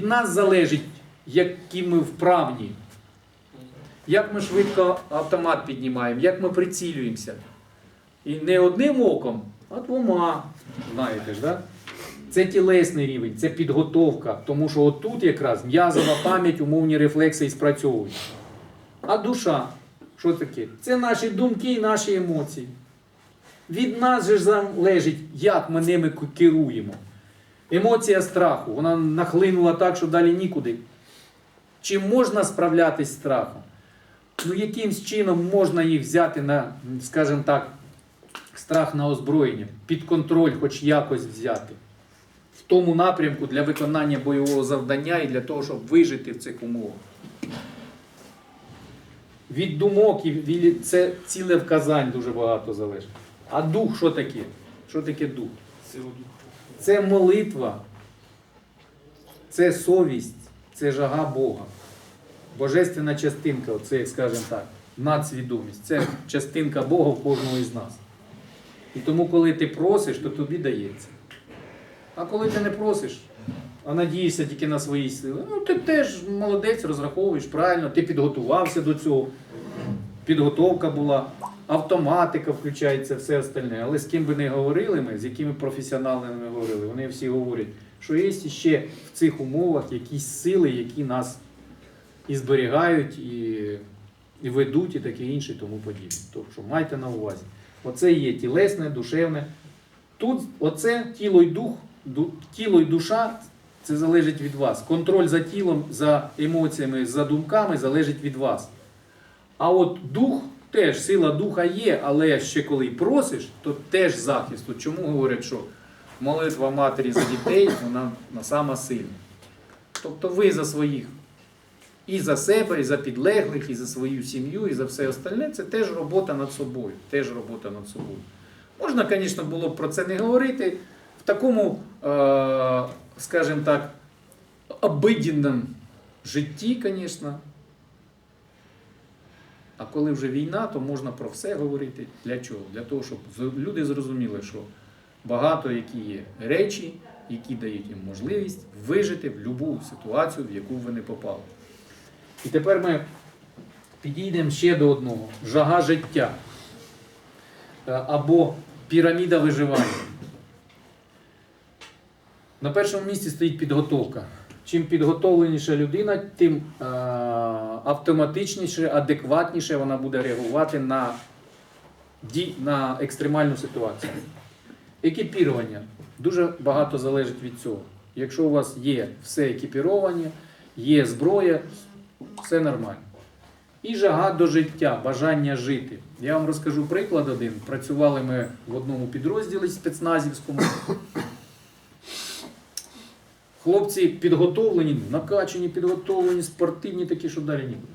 Від нас залежить, які ми вправні, як ми швидко автомат піднімаємо, як ми прицілюємося. І не одним оком, а двома. Знаєте ж, да? Це тілесний рівень, це підготовка, тому що отут якраз м'язова пам'ять, умовні рефлекси і спрацьовують. А душа, що таке? Це наші думки і наші емоції. Від нас же залежить, як ми ними керуємо. Емоція страху, вона нахлинула так, що далі нікуди. Чи можна справлятись з страхом? Ну, якимсь чином можна їх взяти на, скажімо так, страх на озброєння, під контроль, хоч якось взяти. В тому напрямку для виконання бойового завдання і для того, щоб вижити в цих умовах. Від думок і це ціле вказань дуже багато залежить. А дух що таке? Що таке дух? Це молитва, це совість, це жага Бога. Божественна частинка, це, скажімо так, надсвідомість. Це частинка Бога в кожного із нас. І тому, коли ти просиш, то тобі дається. А коли ти не просиш, а надієшся тільки на свої сили, ну ти теж молодець, розраховуєш правильно, ти підготувався до цього. Підготовка була, автоматика включається, все остальне. Але з ким би не говорили ми, з якими професіоналами ми говорили, вони всі говорять, що є ще в цих умовах якісь сили, які нас і зберігають, і, і ведуть, і таке інше, і тому подібне. Тобто майте на увазі. Оце є тілесне, душевне. Тут оце тіло і дух, ду- тіло і душа це залежить від вас. Контроль за тілом, за емоціями, за думками залежить від вас. А от дух, теж сила духа є, але ще коли просиш, то теж захист. Чому говорять, що молитва матері за дітей, вона на сама сильна. Тобто ви за своїх і за себе, і за підлеглих, і за свою сім'ю, і за все остальне, це теж робота над собою. Теж робота над собою. Можна, звісно, було б про це не говорити в такому, е, скажімо так, обиденному житті, звісно. А коли вже війна, то можна про все говорити. Для чого? Для того, щоб люди зрозуміли, що багато які є речі, які дають їм можливість вижити в будь-яку ситуацію, в яку ви не попали. І тепер ми підійдемо ще до одного: жага життя Е, або піраміда виживання. На першому місці стоїть підготовка. Чим підготовленіша людина, тим е, автоматичніше, адекватніше вона буде реагувати на, ді, на екстремальну ситуацію. Екіпірування дуже багато залежить від цього. Якщо у вас є все екіпіровані, є зброя, все нормально. І жага до життя, бажання жити. Я вам розкажу приклад один. Працювали ми в одному підрозділі спецназівському. Хлопці підготовлені, накачані, підготовлені, спортивні такі, що далі нікуди.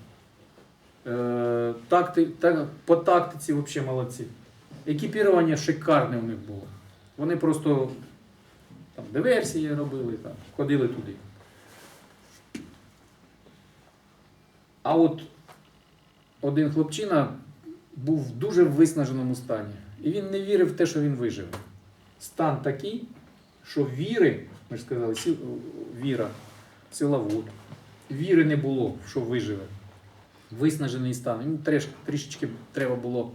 Е, такти, так, по тактиці взагалі молодці. Екіпірування шикарне у них було. Вони просто там, диверсії робили, там, ходили туди. А от один хлопчина був в дуже виснаженому стані. І він не вірив в те, що він виживе. Стан такий, що віри, ми ж сказали, сі- віра, силовод, віри не було, що виживе. Виснажений стан. Йому треш- трішечки треба було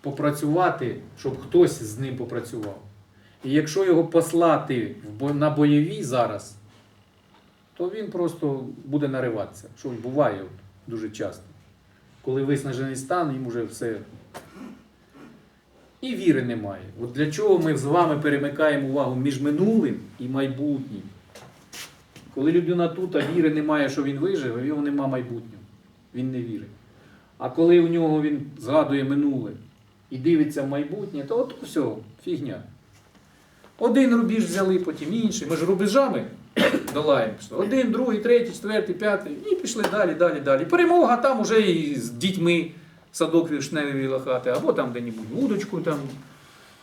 попрацювати, щоб хтось з ним попрацював. І якщо його послати на бойові зараз, то він просто буде нариватися. Що буває дуже часто. Коли виснажений стан, їм вже все. І віри немає. От для чого ми з вами перемикаємо увагу між минулим і майбутнім? Коли людина тут, а віри немає, що він виживе, в нього нема майбутнього. Він не вірить. А коли у нього він згадує минуле і дивиться в майбутнє, то от все, фігня. Один рубіж взяли, потім інший. Ми ж рубежами долаємо. Один, другий, третій, четвертий, п'ятий. І пішли далі, далі, далі. Перемога там уже і з дітьми садок вишневий лохати, або там де-небудь вудочку там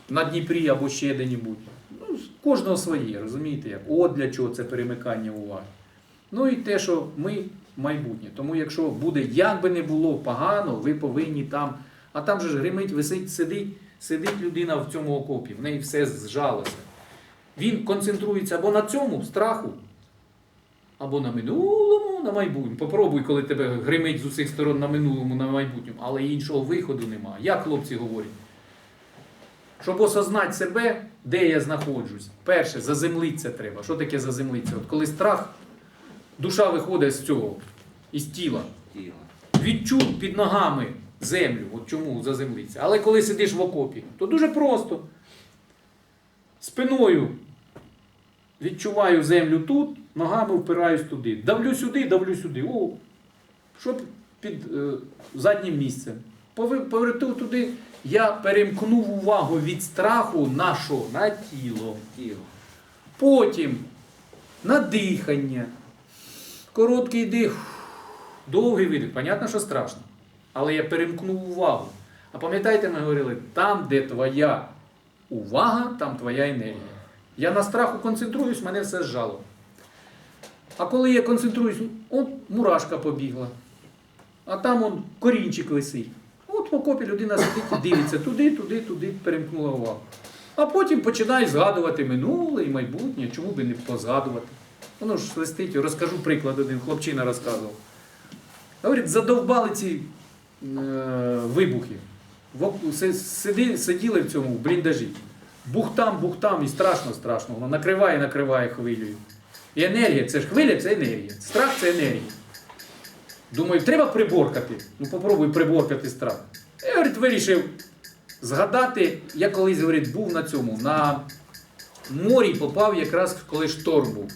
на Дніпрі, або ще де-небудь. Ну, кожного своє, розумієте як? От для чого це перемикання уваги. Ну і те, що ми майбутнє. Тому якщо буде як би не було погано, ви повинні там. А там же ж гримить, висить, сидить, сидить людина в цьому окопі, в неї все зжалося. Він концентрується або на цьому страху, Або на минулому, на майбутньому. Попробуй, коли тебе гримить з усіх сторон на минулому, на майбутньому, але іншого виходу немає. Як хлопці говорять? Щоб осознати себе, де я знаходжусь. Перше, заземлитися треба. Що таке заземлитися? От коли страх, душа виходить з цього, із тіла. Відчув під ногами землю. От чому заземлитися. Але коли сидиш в окопі, то дуже просто. Спиною відчуваю землю тут, ногами впираюсь туди. Давлю сюди, давлю сюди. О, щоб під е, заднім місцем. Пови- туди, я перемкнув увагу від страху на що? На тіло. Тіло. Потім на дихання. Короткий дих, довгий видих. Понятно, що страшно. Але я перемкнув увагу. А пам'ятаєте, ми говорили, там, де твоя увага, там твоя енергія. Я на страху концентруюсь, мене все зжало. А коли я концентруюсь, от мурашка побігла. А там он корінчик висить. От в окопі людина сидить і дивиться туди, туди, туди, перемкнула увагу. А потім починає згадувати минуле і майбутнє, чому би не позгадувати. Воно ж листить, розкажу приклад один, хлопчина розказував. Говорить, задовбали ці е, вибухи. Сиділи в цьому в бліндажі. Бух там, бух там, і страшно, страшно. Воно накриває, накриває хвилею. І енергія, це ж хвиля, це енергія. Страх це енергія. Думаю, треба приборкати. Ну попробуй приборкати страх. Я говорить, вирішив згадати, я колись говорить, був на цьому, на морі попав якраз коли шторм був.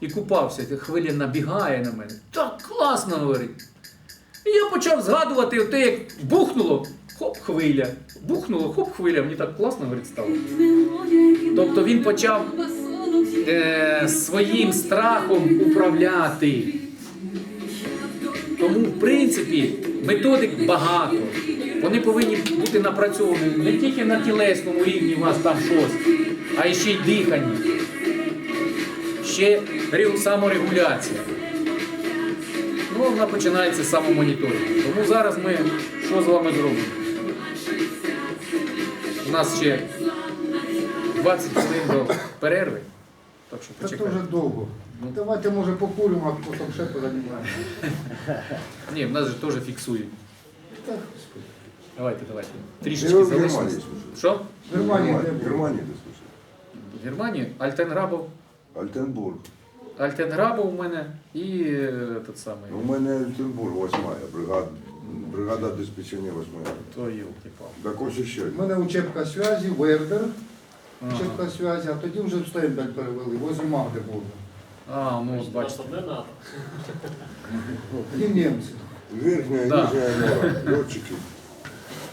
І купався, хвиля набігає на мене. Так класно, говорить. І я почав згадувати те, як бухнуло, хоп, хвиля. Бухнуло, хоп, хвиля. Мені так класно говорить, стало. Тобто він почав Е, своїм страхом управляти. Тому, в принципі, методик багато. Вони повинні бути напрацьовані не тільки на тілесному рівні у вас там щось, а ще й дихання, ще саморегуляція. Ну, вона починається з самомоніторингу. Тому зараз ми що з вами зробимо? У нас ще 20 хвилин до перерви. Так що Це почекаємо. дуже довго. Ну. Давайте, може, покуримо, а потім ще позаймаємося. Ні, в нас же теж фіксують. Так, Давайте, давайте. Трішечки в залишилось. Що? в Германії не В було. Германии ты слушаешь. В Германії Альтенграбов. Альтенбург. Альтенграбов у мене і е, тот самий. У мене Альтенбург, восьмая, бригада, бригада обеспечения восьмая. То йолки пал Так ось ще. У мене учебка зв'язі, Вердер, Ага. учебка зв'язі, а тоді вже в Стейнбель перевели, возле Магдебурга. А, ну от бачите. І німці. Верхняя, Да. нижняя нора, летчики.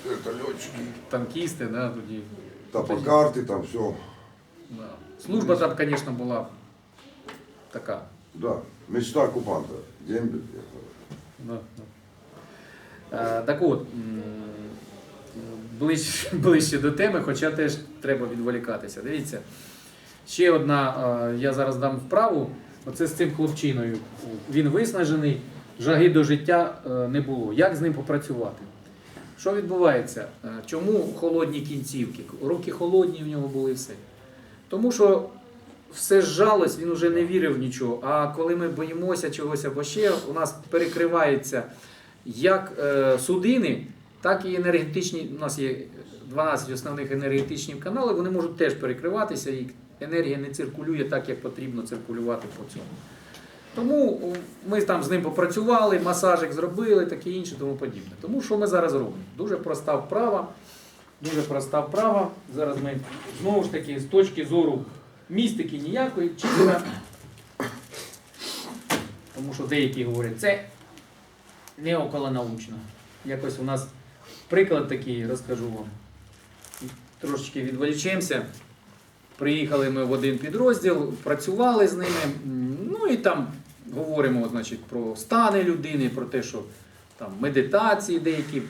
Это летчики. Танкісти, да, тоді. Топокарты, там все. Да. Служба там, звісно, була така. Да, мечта оккупанта. Дембель. Да, да. Е, так от, ближче, ближче до теми, хоча теж треба відволікатися. Дивіться, ще одна, е, я зараз дам вправу. Оце з цим хлопчиною. Він виснажений, жаги до життя е, не було. Як з ним попрацювати? Що відбувається? Чому холодні кінцівки? Руки холодні в нього були все. Тому що все зжалось, він вже не вірив в нічого. А коли ми боїмося чогось або ще, у нас перекривається як е, судини, так і енергетичні. У нас є 12 основних енергетичних каналів, вони можуть теж перекриватися, і енергія не циркулює так, як потрібно циркулювати по цьому. Тому ми там з ним попрацювали, масажик зробили, таке інше, тому подібне. Тому що ми зараз робимо? Дуже проста вправа. Дуже проста вправа. Зараз ми знову ж таки з точки зору містики ніякої, чисто. Тому що деякі говорять, це не околонаучно. Якось у нас приклад такий, розкажу вам. Трошечки відволічемося. Приїхали ми в один підрозділ, працювали з ними. Ну і там говоримо значить, про стани людини, про те, що там медитації деякі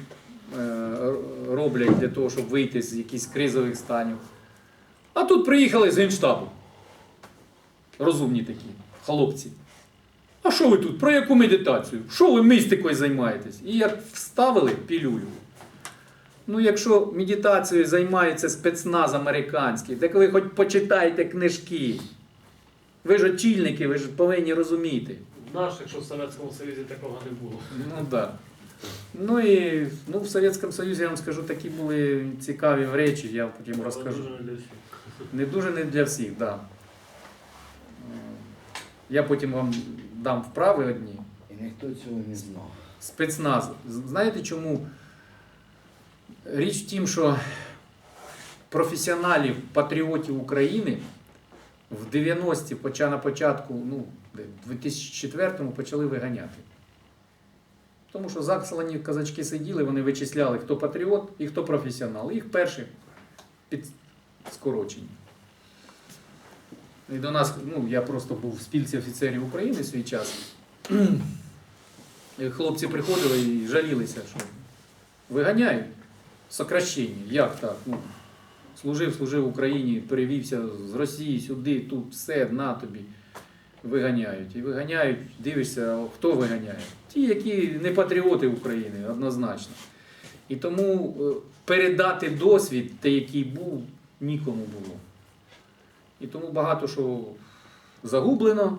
е, роблять для того, щоб вийти з якихось кризових станів. А тут приїхали з генштабу. Розумні такі, хлопці. А що ви тут? Про яку медитацію? Що ви містикою займаєтесь? І як вставили пілюлю. Ну, якщо медитацією займається спецназ американський, так ви хоч почитайте книжки. Ви ж очільники, ви ж повинні розуміти. Наш, якщо в Совєтському Союзі такого не було. Ну так. Да. Ну і ну, в Совєтському Союзі я вам скажу, такі були цікаві речі, я потім Але розкажу. дуже не для всіх. Не дуже не для всіх, так. Да. Я потім вам дам вправи одні. І ніхто цього не знав. Спецназ. Знаєте чому? Річ в тім, що професіоналів, патріотів України в 90-ті, поча на початку, ну, в 2004-му почали виганяти. Тому що закслані казачки сиділи, вони вичисляли, хто патріот і хто професіонал. Їх перші під скорочені. І до нас, ну, я просто був в спілці офіцерів України в свій час. Хлопці приходили і жалілися, що виганяють сокращення. Як так? Ну, служив, служив в Україні, перевівся з Росії сюди, тут все, на тобі. Виганяють. І виганяють, дивишся, хто виганяє? Ті, які не патріоти України, однозначно. І тому е, передати досвід, той, який був, нікому було. І тому багато що загублено,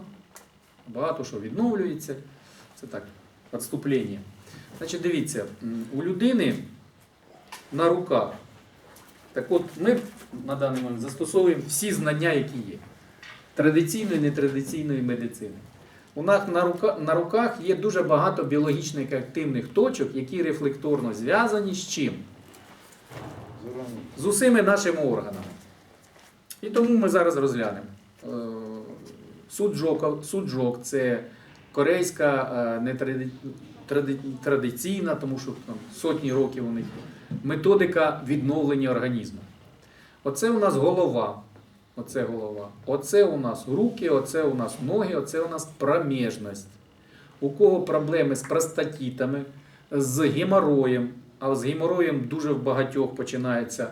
багато що відновлюється. Це так, відступлення. Значить, дивіться, у людини на руках. Так от ми на даний момент застосовуємо всі знання, які є. Традиційної і нетрадиційної медицини. У нас на, рука, на руках є дуже багато біологічних активних точок, які рефлекторно зв'язані з чим? З усіми нашими органами. І тому ми зараз розглянемо. Е, Суджок, суджок це корейська е, не тради- тради- традиційна, тому що там сотні років у них методика відновлення організму. Оце у нас голова. Оце голова. Оце у нас руки, оце у нас ноги, оце у нас проміжність. У кого проблеми з простатітами, з геморроєм, а з геморроєм дуже в багатьох починаються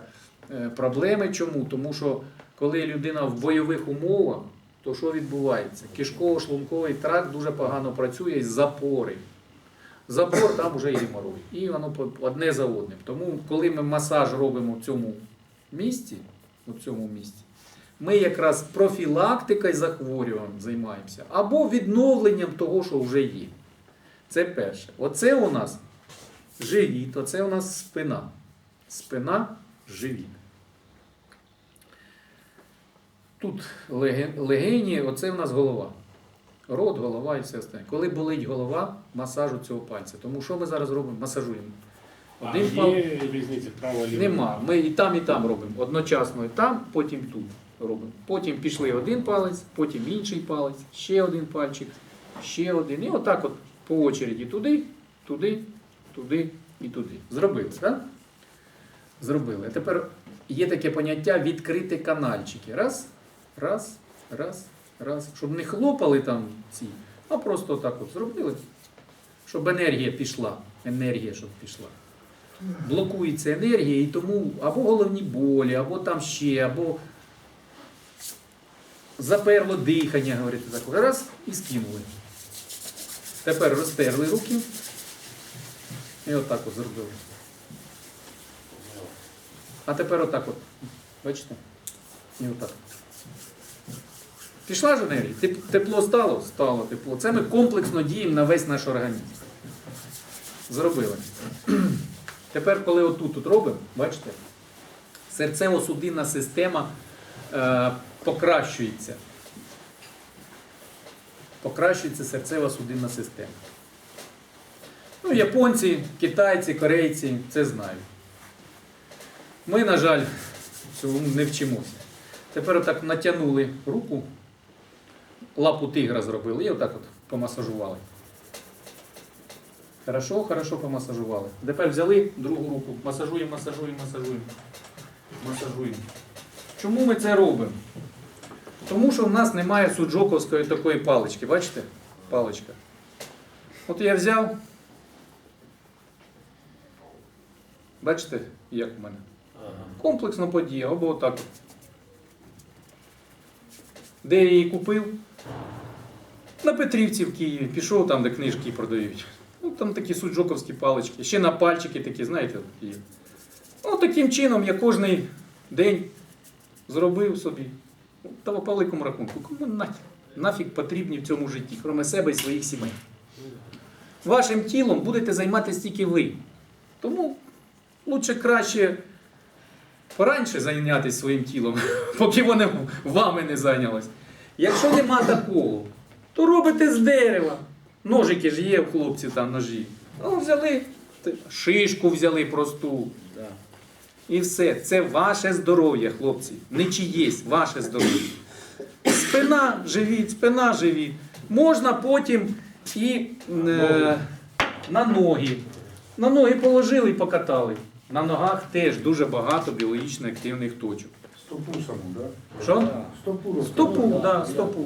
е, проблеми. Чому? Тому що коли людина в бойових умовах, то що відбувається? Кишково-шлунковий тракт дуже погано працює із запори. Запор там вже і геморрой. І воно одне за одним. Тому, коли ми масаж робимо в цьому місці, у цьому місці, ми якраз профілактикою захворювань займаємося або відновленням того, що вже є. Це перше. Оце у нас живіт, оце у нас спина. Спина, живіт. Тут легені, оце у нас голова. Рот, голова і все остальне. Коли болить голова, масажу цього пальця. Тому що ми зараз робимо? Масажуємо. А Один пал... є різниці право ліво? Нема. Ми і там, і там робимо. Одночасно і там, потім тут робимо. Потім пішли один палець, потім інший палець, ще один пальчик, ще один. І отак от по очереді туди, туди, туди і туди. Зробили, так? Зробили. А тепер є таке поняття відкрити канальчики. Раз, раз, раз, раз. Щоб не хлопали там ці, а просто так от зробили. Щоб енергія пішла. Енергія, щоб пішла блокується енергія, і тому або головні болі, або там ще, або заперло дихання, говорити так. Раз і скинули. Тепер розтерли руки. І отак от зробили. А тепер отак от. Бачите? І отак. Пішла ж енергія? Тепло стало? Стало тепло. Це ми комплексно діємо на весь наш організм. Зробили. Тепер, коли отут тут робимо, бачите, серцево-судинна система е, покращується. Покращується серцево-судинна система. Ну, японці, китайці, корейці це знають. Ми, на жаль, цьому не вчимося. Тепер отак натягнули руку, лапу тигра зробили і отак от помасажували. Хорошо, хорошо помасажували. Тепер взяли другу руку, масажуємо, масажуємо, масажуємо. Масажуємо. Чому ми це робимо? Тому що в нас немає суджоковської такої палички. Бачите? Паличка. От я взяв. Бачите, як в мене? Комплексно подіяв, або отак. Де я її купив? На Петрівці в Києві. Пішов там, де книжки продають. Ну, там такі суджоковські палички. Ще на пальчики такі, знаєте, є. Ну, таким чином я кожний день зробив собі. Та по великому рахунку. Кому нахер? нафіг потрібні в цьому житті, крім себе і своїх сімей. Вашим тілом будете займатися тільки ви. Тому лучше краще пораньше зайнятися своїм тілом, поки воно вами не зайнялось. Якщо нема такого, то робите з дерева. Ножики ж є в хлопців там ножі. Ну, взяли, шишку взяли просту. І все. Це ваше здоров'я, хлопці. Не чиєсь, ваше здоров'я. Спина живіть, спина живіть. Можна потім і е, на ноги. На ноги положили і покатали. На ногах теж дуже багато біологічно активних точок. Стопу саму, так? Що? Стопу Стопу, да, стопу.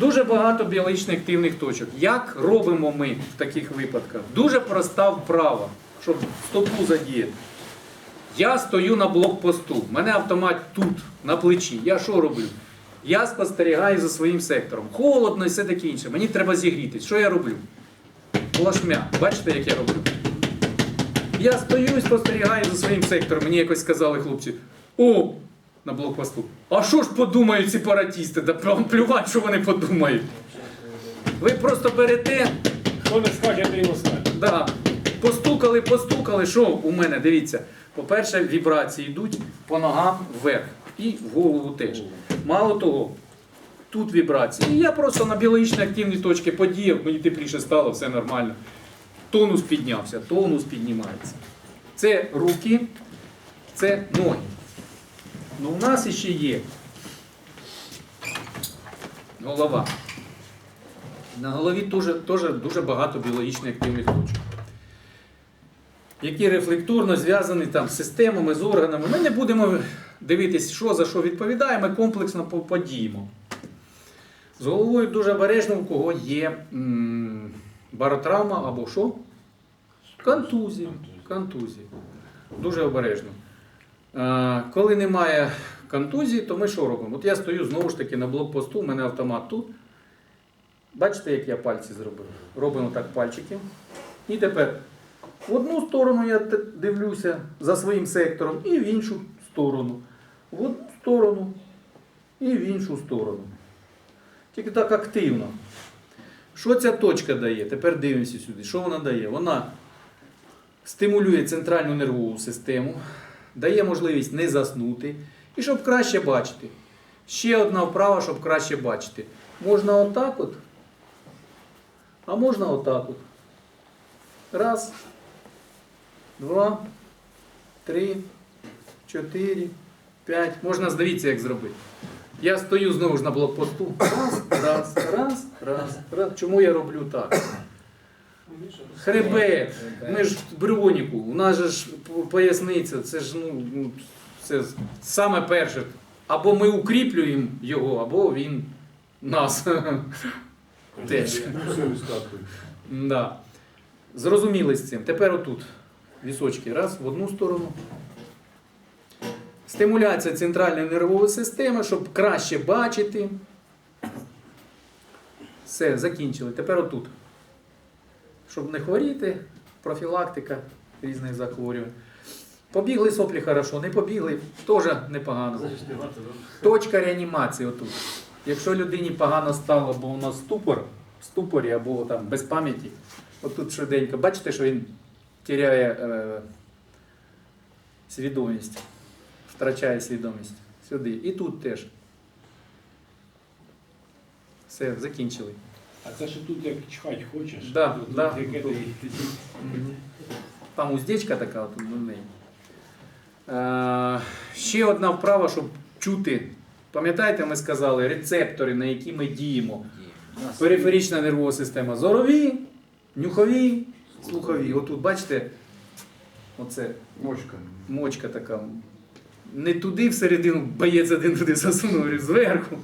Дуже багато біологічно активних точок. Як робимо ми в таких випадках? Дуже проста вправа, щоб стопу задіяти. Я стою на блокпосту, в мене автомат тут, на плечі. Я що роблю? Я спостерігаю за своїм сектором. Холодно і все таке інше. Мені треба зігрітись. Що я роблю? Плашмя. Бачите, як я роблю? Я стою і спостерігаю за своїм сектором. Мені якось сказали хлопці: о, на блокпосту. А що ж подумають сепаратісти? Да вам плювати, що вони подумають. Ви просто берете, Хто не скаже, ти його скаже. да, постукали, постукали. Що у мене? Дивіться. По-перше, вібрації йдуть по ногам вверх і в голову теж. Мало того, тут вібрації. І я просто на біологічно активні точки подіяв, мені тепліше стало, все нормально. Тонус піднявся, тонус піднімається. Це руки, це ноги. Ну, у нас ще є голова. На голові теж, теж дуже багато біологічно активних точок, які рефлекторно зв'язані там, з системами, з органами. Ми не будемо дивитись, що за що відповідає, ми комплексно подіємо. З головою дуже обережно, у кого є м, баротравма або що? Контузія. Контузія. Дуже обережно. Коли немає контузії, то ми що робимо? От я стою знову ж таки на блокпосту, у мене автомат тут. Бачите, як я пальці зробив? Робимо так пальчики. І тепер в одну сторону я дивлюся за своїм сектором, і в іншу сторону. В одну сторону і в іншу сторону. Тільки так активно. Що ця точка дає? Тепер дивимося сюди. Що вона дає? Вона стимулює центральну нервову систему, дає можливість не заснути і щоб краще бачити. Ще одна вправа, щоб краще бачити. Можна отак от, а можна отак от. Раз, два, три, чотири, п'ять. Можна здивіться, як зробити. Я стою знову ж на блокпосту. Раз, раз, раз, раз, раз. Чому я роблю так? Хребет. Ми ж в броніку. У нас же ж поясниця, це ж ну, ну, це саме перше. Або ми укріплюємо його, або він нас теж. Все. Да. Зрозуміли з цим. Тепер отут вісочки. Раз, в одну сторону. Стимуляція центральної нервової системи, щоб краще бачити. Все, закінчили. Тепер отут. Щоб не хворіти, профілактика різних захворювань. Побігли соплі хорошо, не побігли, теж непогано. Точка реанімації отут. Якщо людині погано стало, бо у нас ступор, в ступорі або там без пам'яті, отут швиденько, бачите, що він тіряє е, свідомість, втрачає свідомість сюди. І тут теж. Все, закінчили. А це ж тут як чхать хочеш. Да, тут, да, тут яке тут. ти- Там уздечка така от на неї. Е, ще одна вправа, щоб чути. Пам'ятаєте, ми сказали, рецептори, на які ми діємо. Периферична нервова система. Зорові, нюхові, слухові. Отут, бачите, оце Мочка. мочка така. Не туди всередину боєць один туди засунув зверху.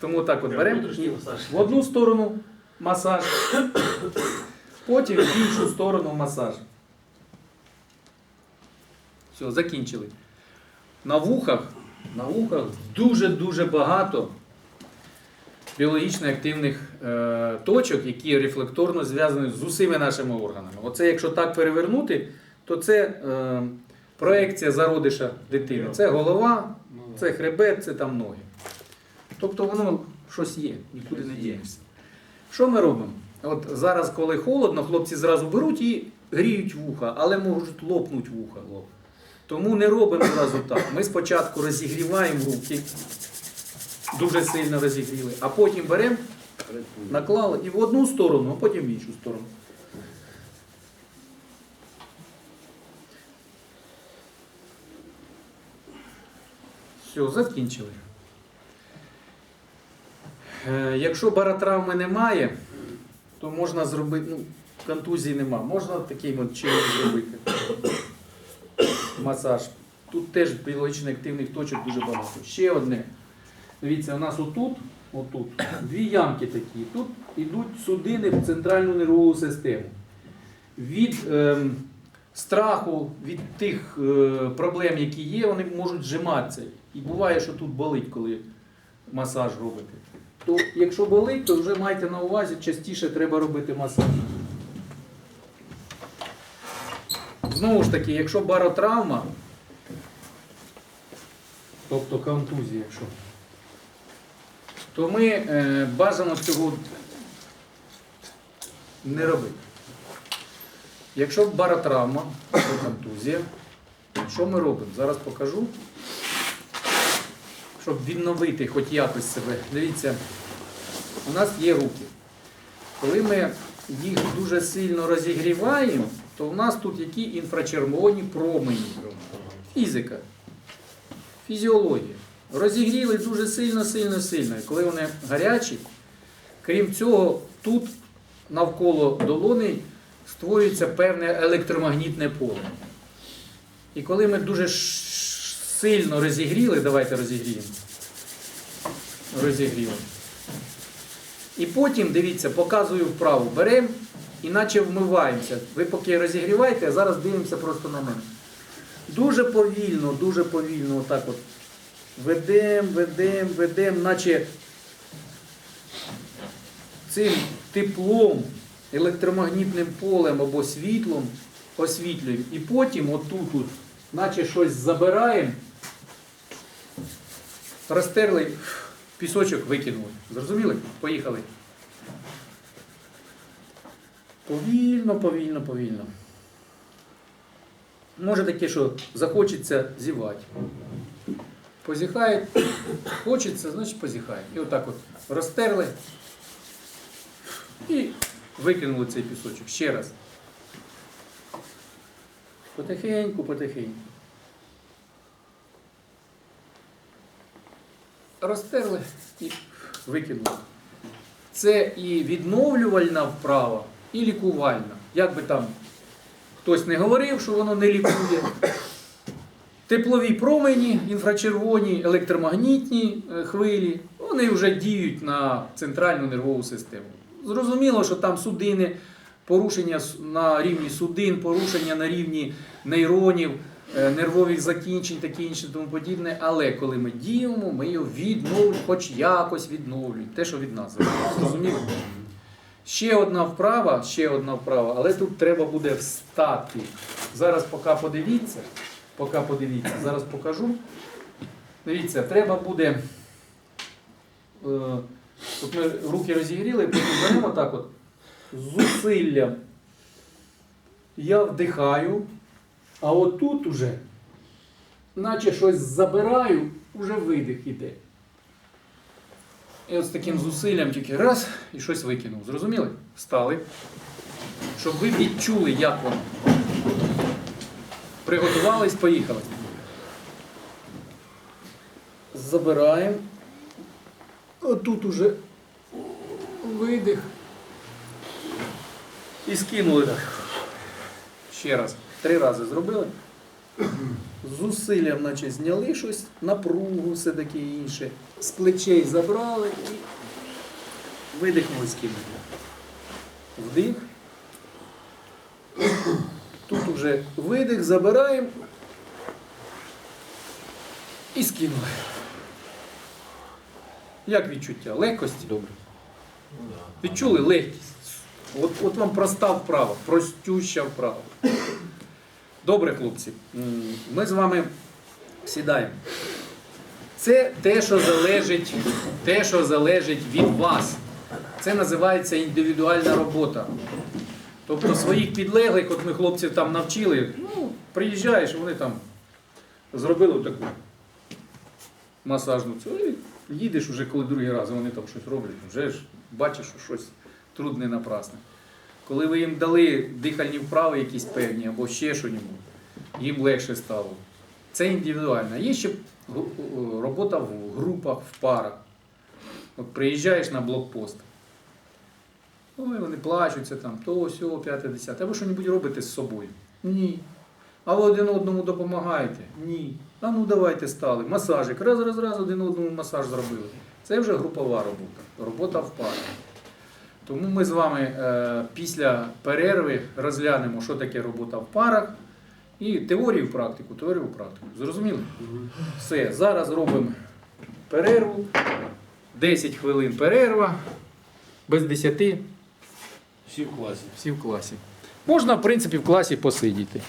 Тому так от беремо в одну сторону масаж, потім в іншу сторону масаж. Все, закінчили. На вухах, на вухах дуже-дуже багато біологічно активних е, точок, які рефлекторно зв'язані з усіма нашими органами. Оце якщо так перевернути, то це е, проекція зародиша дитини. Це голова, це хребет, це там ноги. Тобто воно щось є, нікуди не дінешся. Що ми робимо? От зараз, коли холодно, хлопці зразу беруть і гріють вуха, але можуть лопнути вуха. Тому не робимо зразу так. Ми спочатку розігріваємо руки, дуже сильно розігріли, а потім беремо, наклали і в одну сторону, а потім в іншу сторону. Все, закінчили. Е, Якщо баротравми немає, то можна зробити, ну, контузії нема, можна таким от чином зробити. Масаж. Тут теж біологічно активних точок дуже багато. Ще одне. Дивіться, у нас отут, отут дві ямки такі. Тут йдуть судини в центральну нервову систему. Від ем, страху, від тих е, проблем, які є, вони можуть зжиматися. І буває, що тут болить, коли масаж робите. То якщо болить, то вже майте на увазі, частіше треба робити масаж. Знову ж таки, якщо баротравма, тобто контузія, якщо, то ми е, бажано цього не робити. Якщо баротравма, то контузія, що ми робимо? Зараз покажу, щоб відновити хоч якось себе. Дивіться, у нас є руки. Коли ми їх дуже сильно розігріваємо, то в нас тут які інфрачервоні промені. Фізика, фізіологія. Розігріли дуже сильно, сильно, сильно. І коли вони гарячі, крім цього, тут навколо долони створюється певне електромагнітне поле. І коли ми дуже сильно розігріли, давайте розігріємо. Розігріли. І потім, дивіться, показую вправу. Беремо, іначе вмиваємося. Ви поки розігріваєте, а зараз дивимося просто на мене. Дуже повільно, дуже повільно, отак от. Ведемо, ведемо, ведемо, наче цим теплом, електромагнітним полем або світлом освітлюємо. І потім отут, от, наче щось забираємо, розтерли, пісочок викинули. Зрозуміли? Поїхали. Повільно, повільно, повільно. Може таке, що захочеться зівати. Позіхає, хочеться, значить позіхає. І отак от розтерли і викинули цей пісочок. Ще раз. Потихеньку, потихеньку. Розтерли і викинули. Це і відновлювальна вправа, і лікувальна. Як би там хтось не говорив, що воно не лікує. Теплові промені, інфрачервоні, електромагнітні е, хвилі, вони вже діють на центральну нервову систему. Зрозуміло, що там судини, порушення на рівні судин, порушення на рівні нейронів, е, нервових закінчень, таке інше тому подібне. Але коли ми діємо, ми його відновлюємо, хоч якось відновлюємо. Те, що від нас. Зрозуміло? Ще одна вправа, ще одна вправа, але тут треба буде встати. Зараз поки подивіться, поки подивіться, зараз покажу. Дивіться, треба буде. Е, от ми руки розігріли, потім беремо так от зусиллям. Я вдихаю, а отут уже, наче щось забираю, уже видих іде. І от з таким зусиллям тільки раз і щось викинув. Зрозуміли? Встали. Щоб ви відчули, як воно. Приготувались, поїхали. Забираємо. Отут уже видих. І скинули так. Ще раз. Три рази зробили. З зусиллям, наче зняли щось, напругу, все таке інше. З плечей забрали і видихнули, скинули. Вдих. Тут уже видих, забираємо і скинули. Як відчуття? Легкості? Добре. Відчули легкість. От, от вам проста вправа, простюща вправа. Добре, хлопці. Ми з вами сідаємо. Це те, що залежить, те, що залежить від вас. Це називається індивідуальна робота. Тобто своїх підлеглих, от ми хлопців там навчили, ну, приїжджаєш, вони там зробили таку масажну цю, і їдеш вже коли другий раз, вони там щось роблять, вже ж бачиш, що щось труд не напрасне. Коли ви їм дали дихальні вправи якісь певні або ще щось, їм легше стало. Це індивідуально. Є ще робота в групах, в парах. От приїжджаєш на блокпост. Ой, вони плачуться там, то, сьо, п'яте, десяте. А ви що-небудь робите з собою? Ні. А ви один одному допомагаєте? Ні. А ну давайте стали. Масажик. Раз, раз, раз, один одному масаж зробили. Це вже групова робота. Робота в парах. Тому ми з вами е, після перерви розглянемо, що таке робота в парах. І теорію, практику, теорію, практику. Зрозуміли? Все, зараз робимо перерву. 10 хвилин перерва. Без 10 Всі в класі. всі в класі. Можна, в принципі, в класі посидіти.